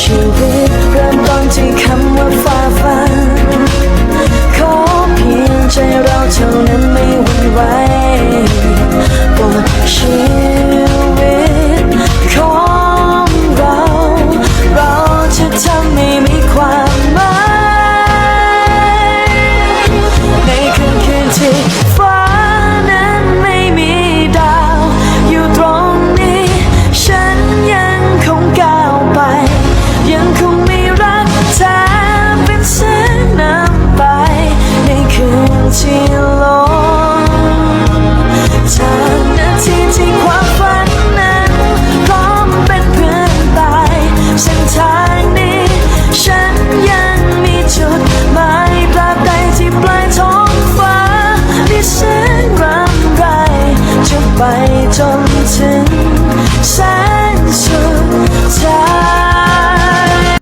ชีวิตเริ่มต้น จากนาทีที่ความฝันนั้นร้อมเป็นเพื่อนตายเนทางนี้ ฉันยังมีจุดหมายปลาใดที่ปลายท้องฟ้าที่แนรำไรจะไปจนถึงแสง